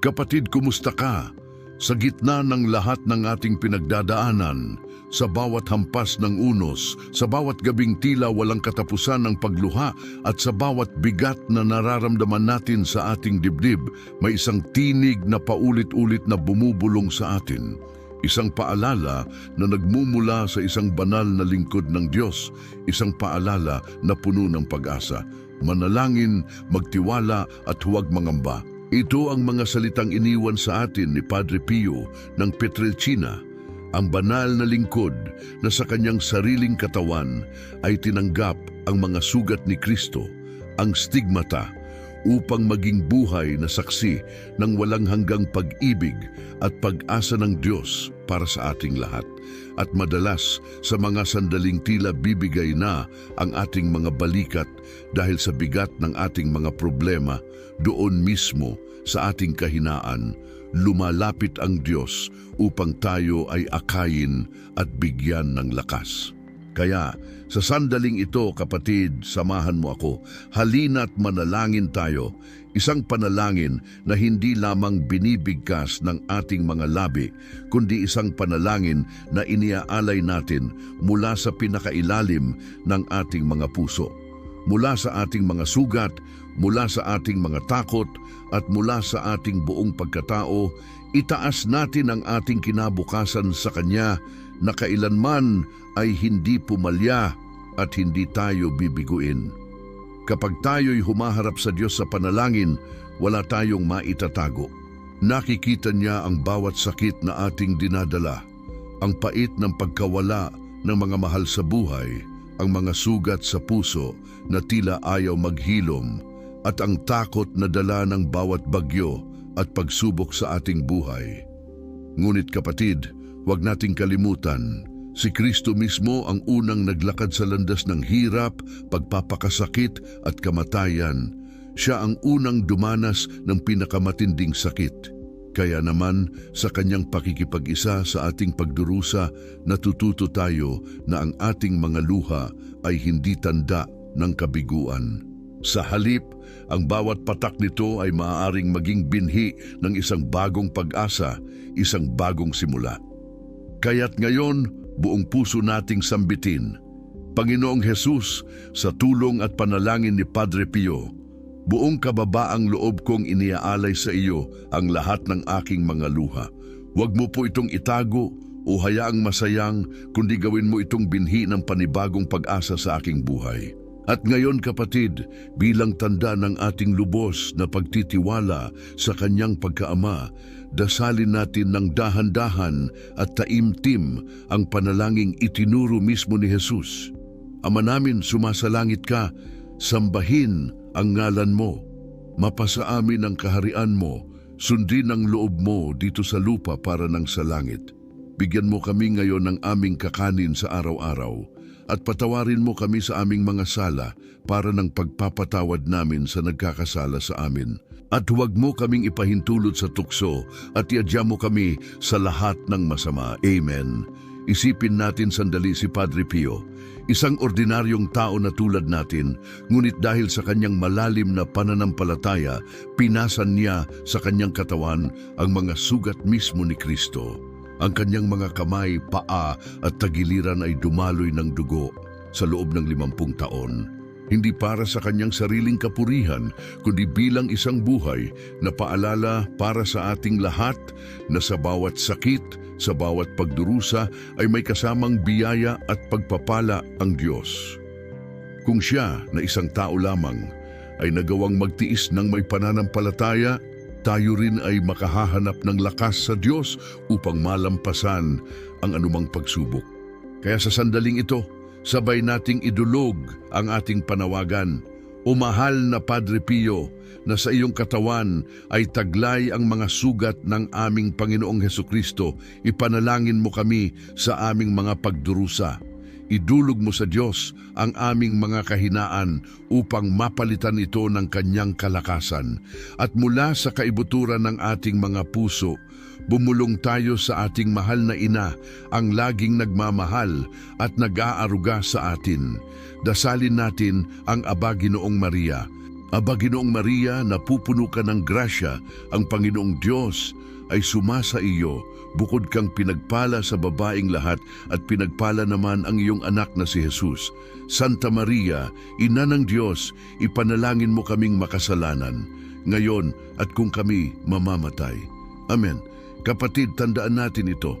Kapatid, kumusta ka? Sa gitna ng lahat ng ating pinagdadaanan, sa bawat hampas ng unos, sa bawat gabing tila walang katapusan ng pagluha at sa bawat bigat na nararamdaman natin sa ating dibdib, may isang tinig na paulit-ulit na bumubulong sa atin. Isang paalala na nagmumula sa isang banal na lingkod ng Diyos, isang paalala na puno ng pag-asa. Manalangin, magtiwala at huwag mangamba. Ito ang mga salitang iniwan sa atin ni Padre Pio ng Petrelcina, ang banal na lingkod na sa kanyang sariling katawan ay tinanggap ang mga sugat ni Kristo, ang stigmata, upang maging buhay na saksi ng walang hanggang pag-ibig at pag-asa ng Diyos para sa ating lahat. At madalas sa mga sandaling tila bibigay na ang ating mga balikat dahil sa bigat ng ating mga problema, doon mismo sa ating kahinaan, lumalapit ang Diyos upang tayo ay akayin at bigyan ng lakas. Kaya sa sandaling ito, kapatid, samahan mo ako. Halina't manalangin tayo, isang panalangin na hindi lamang binibigkas ng ating mga labi, kundi isang panalangin na iniaalay natin mula sa pinakailalim ng ating mga puso. Mula sa ating mga sugat, mula sa ating mga takot, at mula sa ating buong pagkatao, itaas natin ang ating kinabukasan sa Kanya na kailanman ay hindi pumalya at hindi tayo bibiguin. Kapag tayo'y humaharap sa Diyos sa panalangin, wala tayong maitatago. Nakikita niya ang bawat sakit na ating dinadala, ang pait ng pagkawala ng mga mahal sa buhay, ang mga sugat sa puso na tila ayaw maghilom, at ang takot na dala ng bawat bagyo at pagsubok sa ating buhay. Ngunit kapatid, huwag nating kalimutan, si Kristo mismo ang unang naglakad sa landas ng hirap, pagpapakasakit at kamatayan. Siya ang unang dumanas ng pinakamatinding sakit. Kaya naman, sa kanyang pakikipag-isa sa ating pagdurusa, natututo tayo na ang ating mga luha ay hindi tanda ng kabiguan. Sa halip, ang bawat patak nito ay maaaring maging binhi ng isang bagong pag-asa, isang bagong simula. Kaya't ngayon, buong puso nating sambitin, Panginoong Hesus, sa tulong at panalangin ni Padre Pio, buong kababaang loob kong iniaalay sa iyo ang lahat ng aking mga luha. Huwag mo po itong itago o hayaang masayang, kundi gawin mo itong binhi ng panibagong pag-asa sa aking buhay. At ngayon kapatid, bilang tanda ng ating lubos na pagtitiwala sa kanyang pagkaama, dasalin natin ng dahan-dahan at taimtim ang panalangin itinuro mismo ni Jesus. Ama namin, sumasalangit ka, sambahin ang ngalan mo. Mapasa amin ang kaharian mo, sundin ang loob mo dito sa lupa para ng sa langit. Bigyan mo kami ngayon ng aming kakanin sa araw-araw at patawarin mo kami sa aming mga sala para ng pagpapatawad namin sa nagkakasala sa amin. At huwag mo kaming ipahintulot sa tukso at iadya mo kami sa lahat ng masama. Amen. Isipin natin sandali si Padre Pio, isang ordinaryong tao na tulad natin, ngunit dahil sa kanyang malalim na pananampalataya, pinasan niya sa kanyang katawan ang mga sugat mismo ni Kristo. Ang kanyang mga kamay, paa at tagiliran ay dumaloy ng dugo sa loob ng limampung taon. Hindi para sa kanyang sariling kapurihan, kundi bilang isang buhay na paalala para sa ating lahat na sa bawat sakit, sa bawat pagdurusa ay may kasamang biyaya at pagpapala ang Diyos. Kung siya na isang tao lamang ay nagawang magtiis ng may pananampalataya, tayo rin ay makahahanap ng lakas sa Diyos upang malampasan ang anumang pagsubok. Kaya sa sandaling ito, sabay nating idulog ang ating panawagan. O mahal na Padre Pio, na sa iyong katawan ay taglay ang mga sugat ng aming Panginoong Heso Kristo, ipanalangin mo kami sa aming mga pagdurusa. Idulog mo sa Diyos ang aming mga kahinaan upang mapalitan ito ng kanyang kalakasan. At mula sa kaibuturan ng ating mga puso, bumulong tayo sa ating mahal na ina, ang laging nagmamahal at nag-aaruga sa atin. Dasalin natin ang Aba Ginoong Maria, Aba Ginoong Maria, napupuno ka ng grasya, ang Panginoong Diyos ay sumasa iyo, bukod kang pinagpala sa babaing lahat at pinagpala naman ang iyong anak na si Jesus. Santa Maria, Ina ng Diyos, ipanalangin mo kaming makasalanan, ngayon at kung kami mamamatay. Amen. Kapatid, tandaan natin ito.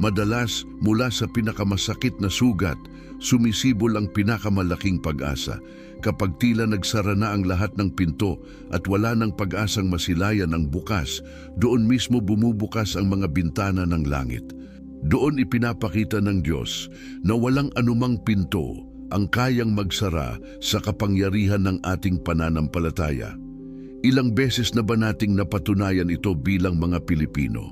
Madalas mula sa pinakamasakit na sugat, sumisibol ang pinakamalaking pag-asa. Kapag tila nagsara na ang lahat ng pinto at wala ng pag-asang masilayan ang bukas, doon mismo bumubukas ang mga bintana ng langit. Doon ipinapakita ng Diyos na walang anumang pinto ang kayang magsara sa kapangyarihan ng ating pananampalataya. Ilang beses na ba nating napatunayan ito bilang mga Pilipino?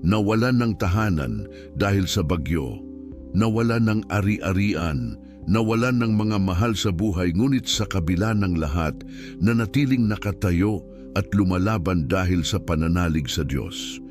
Nawalan ng tahanan dahil sa bagyo, nawalan ng ari-arian, nawalan ng mga mahal sa buhay ngunit sa kabila ng lahat na natiling nakatayo at lumalaban dahil sa pananalig sa Diyos.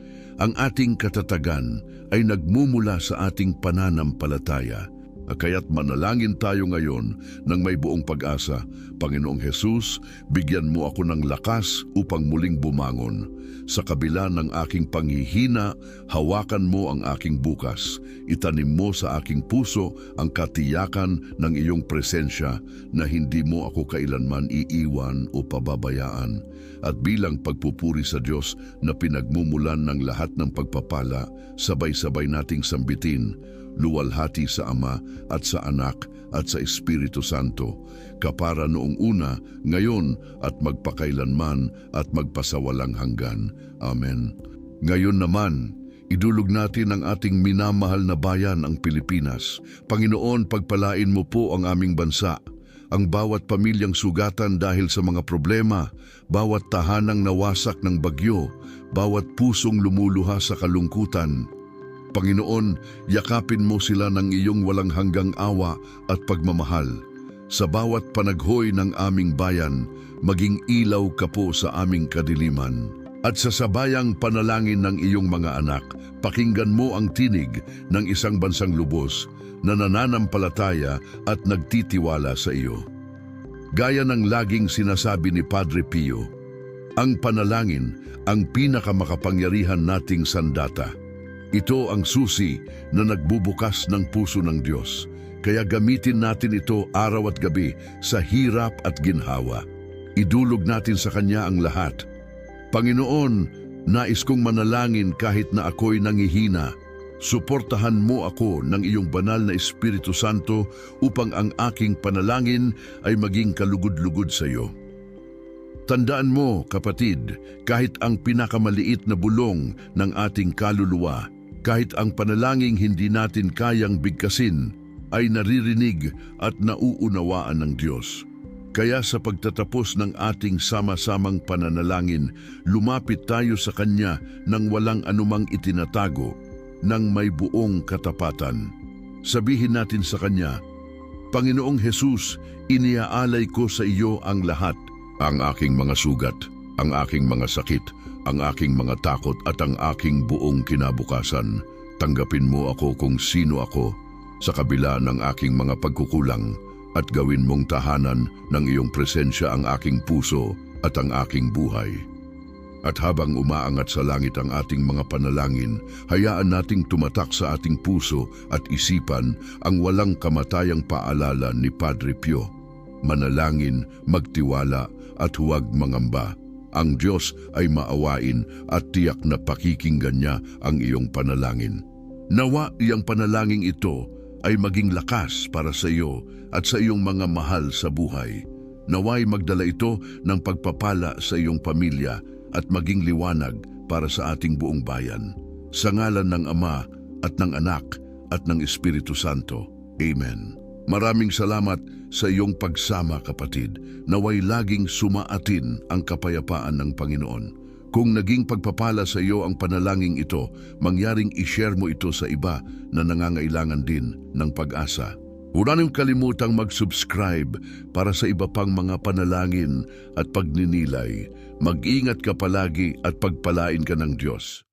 Ang ating katatagan ay nagmumula sa ating pananampalataya. Kaya't manalangin tayo ngayon ng may buong pag-asa. Panginoong Hesus, bigyan mo ako ng lakas upang muling bumangon. Sa kabila ng aking panghihina, hawakan mo ang aking bukas. Itanim mo sa aking puso ang katiyakan ng iyong presensya na hindi mo ako kailanman iiwan o pababayaan. At bilang pagpupuri sa Diyos na pinagmumulan ng lahat ng pagpapala, sabay-sabay nating sambitin luwalhati sa Ama at sa Anak at sa Espiritu Santo, kapara noong una, ngayon at magpakailanman at magpasawalang hanggan. Amen. Ngayon naman, idulog natin ang ating minamahal na bayan, ang Pilipinas. Panginoon, pagpalain mo po ang aming bansa, ang bawat pamilyang sugatan dahil sa mga problema, bawat tahanang nawasak ng bagyo, bawat pusong lumuluha sa kalungkutan, Panginoon, yakapin mo sila ng iyong walang hanggang awa at pagmamahal. Sa bawat panaghoy ng aming bayan, maging ilaw ka po sa aming kadiliman. At sa sabayang panalangin ng iyong mga anak, pakinggan mo ang tinig ng isang bansang lubos na nananampalataya at nagtitiwala sa iyo. Gaya ng laging sinasabi ni Padre Pio, ang panalangin ang pinakamakapangyarihan nating sandata. Ito ang susi na nagbubukas ng puso ng Diyos. Kaya gamitin natin ito araw at gabi sa hirap at ginhawa. Idulog natin sa Kanya ang lahat. Panginoon, nais kong manalangin kahit na ako'y nangihina. Suportahan mo ako ng iyong banal na Espiritu Santo upang ang aking panalangin ay maging kalugod-lugod sa iyo. Tandaan mo, kapatid, kahit ang pinakamaliit na bulong ng ating kaluluwa, kahit ang panalangin hindi natin kayang bigkasin, ay naririnig at nauunawaan ng Diyos. Kaya sa pagtatapos ng ating sama-samang pananalangin, lumapit tayo sa Kanya nang walang anumang itinatago, nang may buong katapatan. Sabihin natin sa Kanya, Panginoong Hesus, iniaalay ko sa iyo ang lahat, ang aking mga sugat, ang aking mga sakit, ang aking mga takot at ang aking buong kinabukasan. Tanggapin mo ako kung sino ako sa kabila ng aking mga pagkukulang at gawin mong tahanan ng iyong presensya ang aking puso at ang aking buhay. At habang umaangat sa langit ang ating mga panalangin, hayaan nating tumatak sa ating puso at isipan ang walang kamatayang paalala ni Padre Pio. Manalangin, magtiwala at huwag mangamba. Ang Diyos ay maawain at tiyak na pakikinggan niya ang iyong panalangin. Nawa iyang panalangin ito ay maging lakas para sa iyo at sa iyong mga mahal sa buhay. Naway magdala ito ng pagpapala sa iyong pamilya at maging liwanag para sa ating buong bayan. Sa ngalan ng Ama at ng Anak at ng Espiritu Santo. Amen. Maraming salamat sa iyong pagsama kapatid, naway laging sumaatin ang kapayapaan ng Panginoon. Kung naging pagpapala sa iyo ang panalangin ito, mangyaring ishare mo ito sa iba na nangangailangan din ng pag-asa. Huwag niyong kalimutang mag-subscribe para sa iba pang mga panalangin at pagninilay. Mag-ingat ka palagi at pagpalain ka ng Diyos.